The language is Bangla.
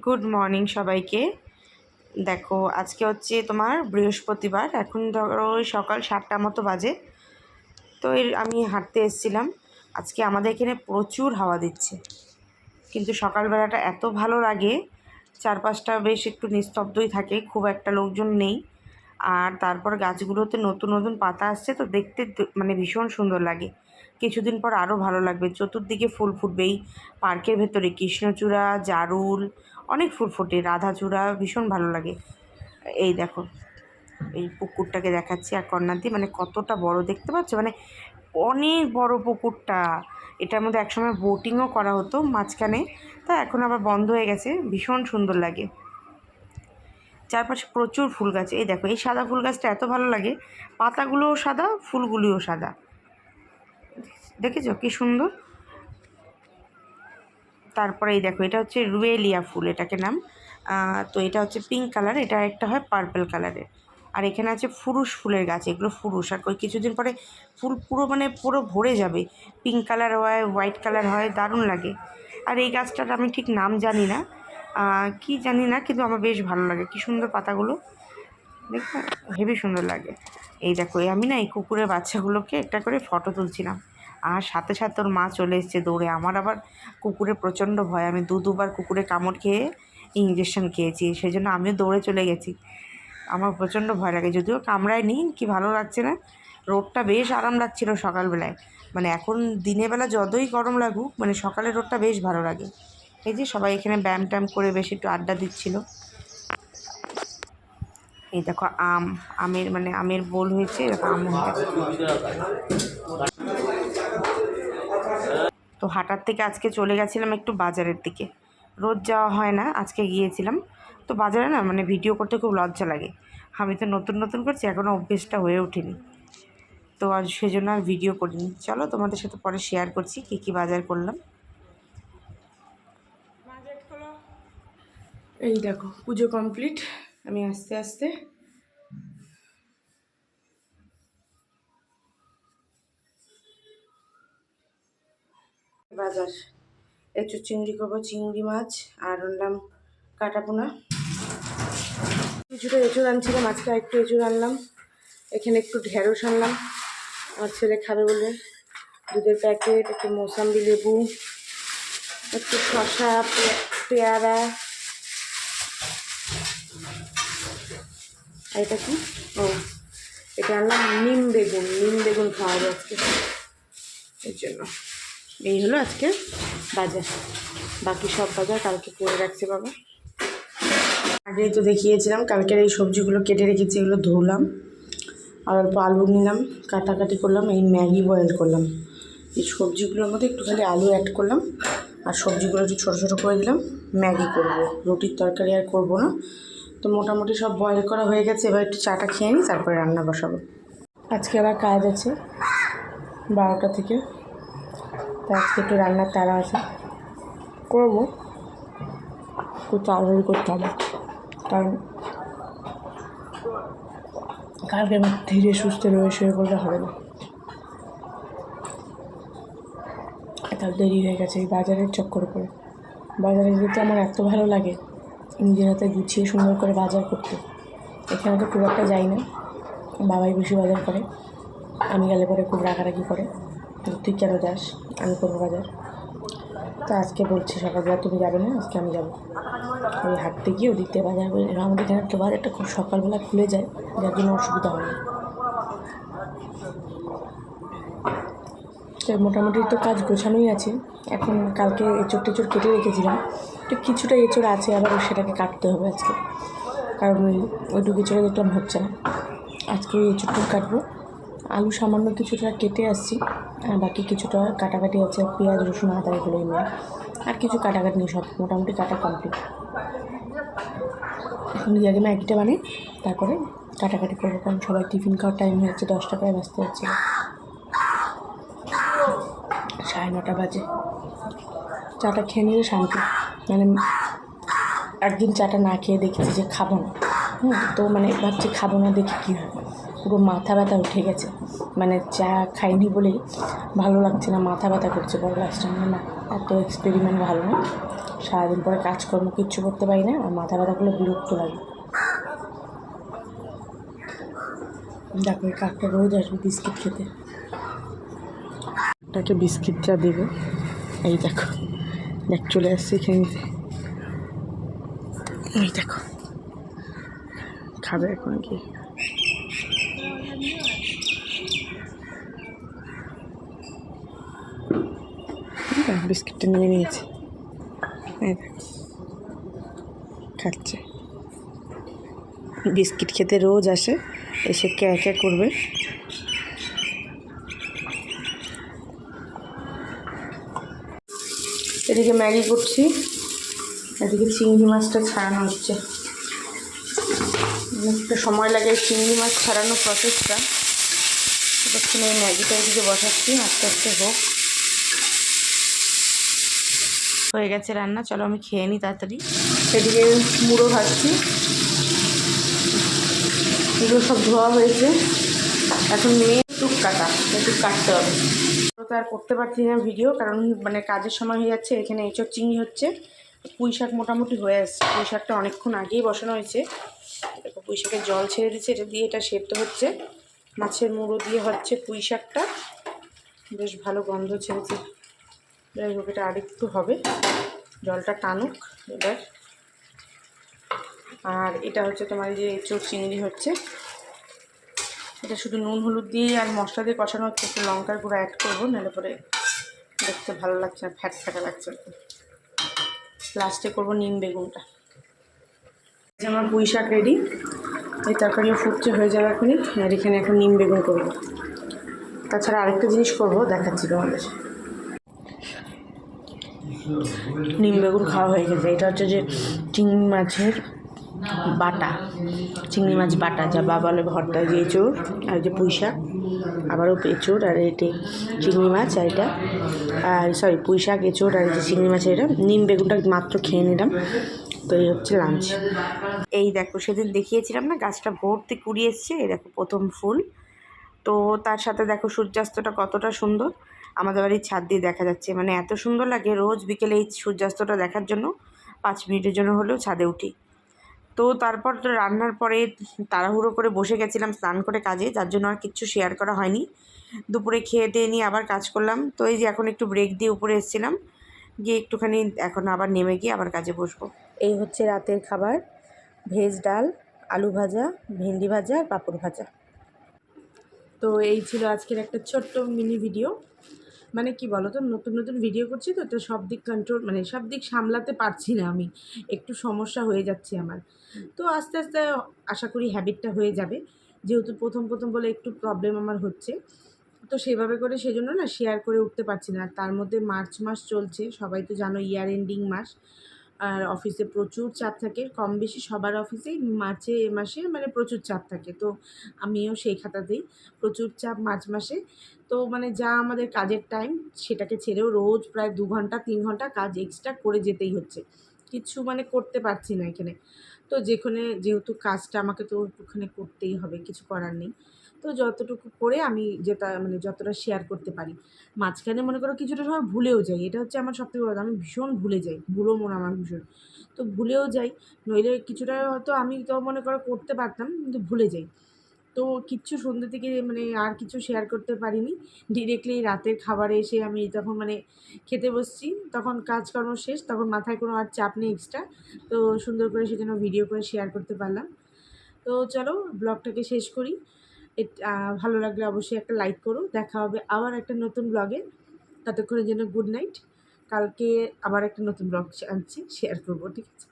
গুড মর্নিং সবাইকে। দেখো, আজকে হচ্ছে তোমার বৃহস্পতিবার। এখন ধরো সকাল সাতটা মতো বাজে। তো এর আমি হাঁটতে এসেছিলাম। আজকে আমাদের এখানে প্রচুর হাওয়া দিচ্ছে। কিন্তু সকালবেলাটা এত ভালো লাগে, চারপাশটা বেশ একটু নিস্তব্ধই থাকে, খুব একটা লোকজন নেই। আর তারপর গাছগুলোতে নতুন নতুন পাতা আসছে, তো দেখতে মানে ভীষণ সুন্দর লাগে। কিছুদিন পর আরও ভালো লাগবে। চতুর্দিকে ফুল ফুটবে এই পার্কের ভেতরে কৃষ্ণচূড়া, জারুল অনেক ফুল ফোটে রাধাচূড়া ভীষণ ভালো লাগে। এই দেখো, এই পুকুরটাকে দেখাচ্ছি আর কর্নার দিয়ে মানে কতটা বড় দেখতে পাচ্ছ? মানে অনেক বড় পুকুরটা। এটার মধ্যে একসময় বোটিংও করা হতো মাঝখানে, তা এখন আবার বন্ধ হয়ে গেছে, ভীষণ সুন্দর লাগে। চারপাশে প্রচুর ফুল গাছ, এই দেখো, এই সাদা ফুল গাছটা এত ভালো লাগে, পাতাগুলোও সাদা, ফুলগুলিও সাদা। দেখেছ কি সুন্দর? তারপরে এই দেখো, এটা হচ্ছে রুয়েলিয়া ফুল এটাকে নাম। তো এটা হচ্ছে পিঙ্ক কালার এটা একটা হয় পার্পল কালারের আর এখানে আছে ফুরুষ ফুলের গাছ, এগুলো ফুরুষ। আর ওই কিছুদিন পরে ফুল পুরো মানে পুরো ভরে যাবে। পিঙ্ক কালার হয় হোয়াইট কালার হয়, দারুণ লাগে। আর এই গাছটার আমি ঠিক নাম জানি না। কি জানি না, কিন্তু আমার বেশ ভালো লাগে। কি সুন্দর পাতাগুলো। দেখো হেভি সুন্দর লাগে। এই দেখো আমি না এই কুকুরের বাচ্চাগুলোকে একটা করে ফটো তুলছিলাম। আর সাথে সাথে ওর মা চলে এসছে দৌড়ে। আমার আবার কুকুরে প্রচণ্ড ভয়। আমি দু দুবার কুকুরে কামড় খেয়ে ইঞ্জেকশন খেয়েছি সেই জন্য আমিও দৌড়ে চলে গেছি। আমার প্রচণ্ড ভয় লাগে। যদিও কামড়ায়নি কি ভালো লাগছে না? রোদটা বেশ আরাম লাগছিল সকালবেলায়। মানে এখন দিনের বেলা যতই গরম লাগুক মানে সকালে রোদটা বেশ ভালো লাগে। এই যে সবাই এখানে ব্যায়াম ট্যাম করে বেশ একটু আড্ডা দিচ্ছিল। এই দেখো আম, আমের মানে আমের বোল হয়েছে, এরকম আম হয়ে তো হাটার থেকে আজকে চলে গেছিলাম একটু বাজারের দিকে। রোজ যাওয়া হয় না, আজকে গিয়েছিলাম। তো বাজারে না মানে ভিডিও করতে খুব লজ্জা লাগে। আমি তো নতুন নতুন করছি এখনও অভ্যেসটা হয়ে ওঠেনি। তো আর সেজন্য আর ভিডিও করিনি। চলো তোমাদের সাথে পরে শেয়ার করছি কী কী বাজার করলাম। এই দেখো, পুজো কমপ্লিট আমি আস্তে আস্তে বাজার। একটু চিংড়ি করব, চিংড়ি মাছ আর আনলাম কাটাপোনা। কিছুটা এঁচুর আনছিলাম, আজকে একটু এঁচুর আনলাম। এখানে একটু ঢেঁড়স আনলাম, আমার ছেলে খাবে বলে। দুধের প্যাকেট, একটু মৌসাম্বি লেবু, একটু শশা পেয়ারা। এটা কি? ও, এটা আনলাম নিম বেগুন নিম বেগুন খাওয়া আজকে। এর জন্য। এই হলো আজকে বাজার। বাকি সব বাজার কালকে করে রাখছে বাবা। আগেই তো দেখিয়েছিলাম, কালকের এই সবজিগুলো কেটে রেখেছি, এগুলো ধুলাম। আর অল্প আলু নিলাম, কাটাকাটি করলাম, এই ম্যাগি বয়েল করলাম। এই সবজিগুলোর মধ্যে একটুখানি আলু অ্যাড করলাম, আর সবজিগুলো একটু ছোটো ছোটো করে দিলাম, ম্যাগি করব। রুটির তরকারি আর করব না। তো মোটামুটি সব বয়েল করা হয়ে গেছে, এবার একটু চাটা খেয়ে নিই, তারপরে রান্না বসাবো। আজকে আবার কাজ আছে বারোটা থেকে। তো আজকে একটু রান্নার তাড়া আছে। করব। একটু তাড়াতাড়ি করতে হবে। কারণ কালকে আমার ধীরে সুস্থ রয়ে শুয়ে করলে হবে না। তার দেরি হয়ে গেছে এই বাজারের চক্কর করে বাজারে যেতে আমার এত ভালো লাগে নিজের হাতে গুছিয়ে সুন্দর করে বাজার করতে। এখানে তো খুব একটা যাই না। বাবাই বেশি বাজার করে। আমি গেলে পরে খুব রাগারাগি করে। তুই কেন যাস? আমি করব বাজার। তো আজকে বলছি সকালবেলা তুমি যাবে না? আজকে আমি যাব। ওই হাঁটতে গিয়ে ওদিক দিয়ে বাজার করে। আমাদের এখানে তো বাজারটা খুব সকালবেলা খুলে যায়, যার জন্য অসুবিধা হয় না। তো মোটামুটি তো কাজ গোছানোই আছে। এখন কালকে এঁচড় টেচড় কেটে রেখেছিলাম। তো কিছুটা এঁচড় আছে, আবার সেটাকে কাটতে হবে আজকে। কারণ ওই ওইটুকু এঁচড়ে দেখলাম হচ্ছে না। আজকে ওই এঁচড়টা কাটবো। আলু সামান্য কিছুটা কেটে আসছি বাকি কিছুটা কাটাকাটি আছে পেঁয়াজ, রসুন, আদা এগুলো নিয়ে। আর কিছু কাটাকাটি নিয়ে সব মোটামুটি কাটা কমপ্লিট এখন আগে ম্যাগিটা বানাই তারপরে কাটাকাটি করব, কারণ সবাই টিফিন খাওয়ার টাইম হয়েছে দশটা প্রায় বাজতে হচ্ছে সাড়ে নটা বাজে। চাটা খেয়ে নিলে শান্তি। মানে একদিন চাটা না খেয়ে দেখেছি যে খাব না। তো মানে ভাবছি খাব না, দেখি কী হয়। পুরো মাথা ব্যথা উঠে গেছে। মানে চা খাইনি বলেই ভালো লাগছে না, মাথা ব্যথা করছে বড় লাস্টে না এত এক্সপেরিমেন্ট ভালো না? সারাদিন পরে কাজকর্ম কিচ্ছু করতে পারি না, আর মাথা ব্যথা করলে বিরক্ত লাগে। দেখো, এই কাকটা রোজ আসবে বিস্কিট খেতে। তাকে বিস্কিটটা দেবে, এই দেখো, দেখ, চলে আসছে এখানে। এই দেখো, খাবে এখন কি বিস্কিটটা নিয়ে নিয়েছে এই খাচ্ছে বিস্কিট খেতে রোজ আসে এসে ক্যা ক্যা করবে এদিকে ম্যাগি করছি এদিকে চিংড়ি মাছটা ছাড়ানো হচ্ছে অনেকটা সময় লাগে চিংড়ি মাছ ছাড়ানোর প্রসেসটা ততক্ষণে এই ম্যাগিটা এদিকে বসাচ্ছি, আস্তে আস্তে হোক। হয়ে গেছে রান্না, চলো আমি খেয়ে নিই তাড়াতাড়ি। এদিকে মুড়ো ভাজছি। এগুলো সব ধোয়া হয়েছে। এখন মেয়ে টুক কাটা, একটু কাটতে হবে। তো আর করতে পারছি না ভিডিও, কারণ মানে কাজের সময় হয়ে যাচ্ছে, এখানে এঁচড় চিংড়ি হচ্ছে। পুঁই শাক মোটামুটি হয়ে আসছে, পুঁই শাকটা অনেকক্ষণ আগেই বসানো হয়েছে। দেখো পুঁই শাকের জল ছেড়ে দিচ্ছে এটা দিয়ে এটা সেদ্ধ হচ্ছে। মাছের মুড়ো দিয়ে হচ্ছে পুঁই শাকটা বেশ ভালো গন্ধ ছেড়েছে। যাই হোক, এটা আরেকটু হবে। জলটা টানুক এবার। আর এটা হচ্ছে তোমার যে এঁচড় চিংড়ি হচ্ছে। এটা শুধু নুন, হলুদ দিয়ে আর মশলা দিয়ে কষানো হচ্ছে। একটু লঙ্কার গুঁড়ো অ্যাড করব, নাহলে পরে দেখতে ভালো লাগছে না, ফ্যাট ফ্যাটা লাগছে। লাস্টে করব নিম বেগুনটা। আমার পুঁই শাক রেডি এই তরকারিও ফুটছে, হয়ে যাবে এখনই। আর এখানে এখন নিম বেগুন করব। তাছাড়া আরেকটা জিনিস করব, দেখাচ্ছি তোমাদের। নিম বেগুন খাওয়া হয়ে গেছে। এটা হচ্ছে যে চিংড়ি মাছের বাটা। চিংড়ি মাছ বাটা, যা বা বলে ভর্তা যে এঁচোড় আর যে পুঁই শাক, আবারও এঁচোড়, আর এটি চিংড়ি মাছ, আর এটা, আর সরি পুঁই শাক, এঁচোড়, আর এই যে চিংড়ি মাছ এটা। নিম বেগুনটা মাত্র খেয়ে নিলাম। তো এই হচ্ছে লাঞ্চ। এই দেখো, সেদিন দেখিয়েছিলাম না, গাছটা ভর্তি কুড়ি এসছে, এই দেখো প্রথম ফুল। তো তার সাথে দেখো সূর্যাস্তটা কতটা সুন্দর। আমাদের বাড়ির ছাদ দিয়ে দেখা যাচ্ছে মানে এত সুন্দর লাগে রোজ বিকেলে এই সূর্যাস্তটা দেখার জন্য, পাঁচ মিনিটের জন্য হলেও ছাদে উঠি। তো তারপর তো রান্নার পরে তাড়াহুড়ো করে বসে গেছিলাম স্নান করে কাজে, যার জন্য আর কিচ্ছু শেয়ার করা হয়নি। দুপুরে খেয়ে টেয়ে নিয়ে আবার কাজ করলাম। তো এই যে এখন একটু ব্রেক দিয়ে উপরে এসেছিলাম, গিয়ে একটুখানি এখন আবার নেমে গিয়ে আবার কাজে বসবো। এই হচ্ছে রাতের খাবার। ভেজ ডাল, আলু ভাজা, ভেন্ডি ভাজা আর পাঁপড় ভাজা। তো এই ছিল আজকের একটা ছোট্ট মিনি ভিডিও। মানে কি বলো তো নতুন নতুন ভিডিও করছি তো তো সব দিক কন্ট্রোল মানে সব দিক সামলাতে পারছি না আমি। একটু সমস্যা হয়ে যাচ্ছে আমার। তো আস্তে আস্তে আশা করি হ্যাবিটটা হয়ে যাবে। যেহেতু প্রথম প্রথম বলে একটু প্রবলেম আমার হচ্ছে। তো সেভাবে করে সেজন্য না শেয়ার করে উঠতে পারছি না। আর তার মধ্যে মার্চ মাস চলছে, সবাই তো জানো ইয়ার এন্ডিং মাস। আর অফিসে প্রচুর চাপ থাকে। কম বেশি সবার অফিসেই মার্চে, এ মাসে মানে প্রচুর চাপ থাকে। তো আমিও সেই খাতাতেই প্রচুর চাপ মার্চ মাসে। তো মানে যা আমাদের কাজের টাইম সেটাকে ছেড়েও রোজ প্রায় দু ঘণ্টা, তিন ঘণ্টা কাজ এক্সট্রা করে যেতেই হচ্ছে। কিছু মানে করতে পারছি না এখানে। তো যেখানে যেহেতু কাজটা আমাকে তো ওখানে করতেই হবে, কিছু করার নেই। তো যতটুকু করে আমি যেটা মানে যতটা শেয়ার করতে পারি। মাঝখানে মনে করো কিছুটা সময় ভুলেও যাই, এটা হচ্ছে আমার সবথেকে বড় আমি ভীষণ ভুলে যাই ভুলো মন আমার ভীষণ। তো ভুলেও যাই, নইলে কিছুটা হয়তো আমি তো মনে করো করতে পারতাম, কিন্তু ভুলে যাই। তো কিচ্ছু সন্ধ্যে থেকে মানে আর কিছু শেয়ার করতে পারিনি। ডিরেক্টলি রাতের খাবারে এসে আমি তখন মানে খেতে বসছি, তখন কাজকর্ম শেষ, তখন মাথায় কোনো আর চাপ নেই এক্সট্রা তো সুন্দর করে সেজন্য ভিডিও করে শেয়ার করতে পারলাম। তো চলো ব্লগটাকে শেষ করি। এট- ভালো লাগলে অবশ্যই একটা লাইক করো। দেখা হবে আবার একটা নতুন ব্লগে। ততক্ষণের জন্য গুড নাইট। কালকে আবার একটা নতুন ব্লগ আনছি, শেয়ার করব, ঠিক আছে?